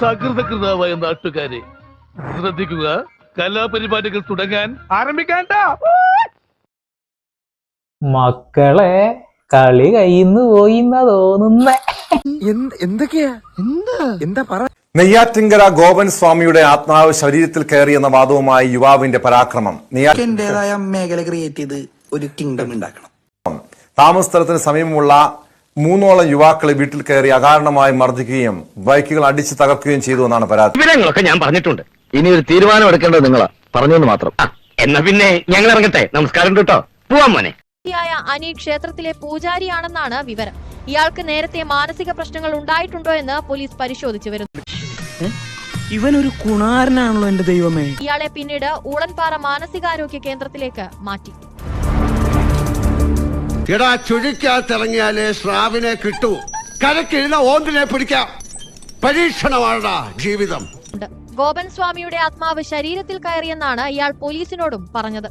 സകൃതകൃതാവായ നാട്ടുകാരെ ശ്രദ്ധിക്കുക. കലാപരിപാടികൾ തുടങ്ങാൻ ആരംഭിക്കാൻ മക്കളെ കളി കയ്യിന്ന് പോയിന്നാ തോന്നുന്നേ. എന്തൊക്കെയാ? എന്താ? എന്താ പറ നെയ്യാറ്റിങ്കര ഗോപൻ സ്വാമിയുടെ ആത്മാവ് ശരീരത്തിൽ കയറി എന്ന വാദവുമായി യുവാവിന്റെ പരാക്രമം. നെയ്യാറ്റിന്റേതായ മേഖല ക്രിയേറ്റ് ചെയ്ത് ഒരു കിങ്ഡം ഉണ്ടാക്കണം. താമസ സ്ഥലത്തിന് സമീപമുള്ള മൂന്നോളം യുവാക്കളെ വീട്ടിൽ കയറി അകാരണമായി മർദ്ദിക്കുകയും ബൈക്കുകൾ അടിച്ച് തകർക്കുകയും ചെയ്തു എന്നാണ് പരാതി. വിവരങ്ങളൊക്കെ ഞാൻ പറഞ്ഞിട്ടുണ്ട്. ഇനി ഒരു തീരുമാനം എടുക്കേണ്ടത് നിങ്ങളാ. പറഞ്ഞെന്ന് മാത്രം. എന്നാ പിന്നെ ഞങ്ങൾ ഇറങ്ങട്ടെ. നമസ്കാരം കേട്ടോ. പോവാൻ മോനെ. ായ അനി ക്ഷേത്രത്തിലെ പൂജാരിയാണെന്നാണ് വിവരം. ഇയാൾക്ക് നേരത്തെ മാനസിക പ്രശ്നങ്ങൾ ഉണ്ടായിട്ടുണ്ടോ എന്ന് പോലീസ് പരിശോധിച്ചു വരുന്നു. ഇവൻ ഒരു കുണാരനാണല്ലോ എന്റെ ദൈവമേ. ഇയാളെ പിന്നീട് ഊളൻപാറ മാനസികാരോഗ്യ കേന്ദ്രത്തിലേക്ക് മാറ്റി. എടാ ചുഴിക്കകത്തിറങ്ങിയാലേ സ്രാവിനെ കിട്ടൂ. കരക്കിഴുന്ന ഓന്തിനെ പിടിക്കാം. പരീക്ഷണമാണടാ ജീവിതം. ഗോപൻ സ്വാമിയുടെ ആത്മാവ് ശരീരത്തിൽ കയറിയെന്നാണ് ഇയാൾ പോലീസിനോടും പറഞ്ഞത്.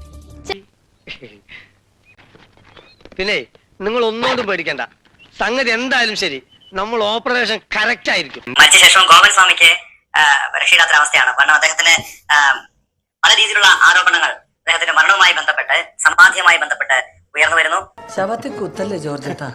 പിന്നെ നിങ്ങൾ ഒന്നുകൊണ്ടും പേടിക്കണ്ട. സംഗതി എന്തായാലും ശരി. നമ്മൾ ഓപ്പറേഷൻ കറക്റ്റ് ആയിരിക്കും. മരിച്ച ഗോപൻ സ്വാമിക്ക് രക്ഷയില്ലാത്ത അവസ്ഥയാണ് കാരണം അദ്ദേഹത്തിന് പല രീതിയിലുള്ള ആരോപണങ്ങൾ അദ്ദേഹത്തിന്റെ മരണവുമായി ബന്ധപ്പെട്ട് സമാധിയുമായി ബന്ധപ്പെട്ട് ശവത്തിൽ കുത്തല്ലേ ജോർജേട്ടാ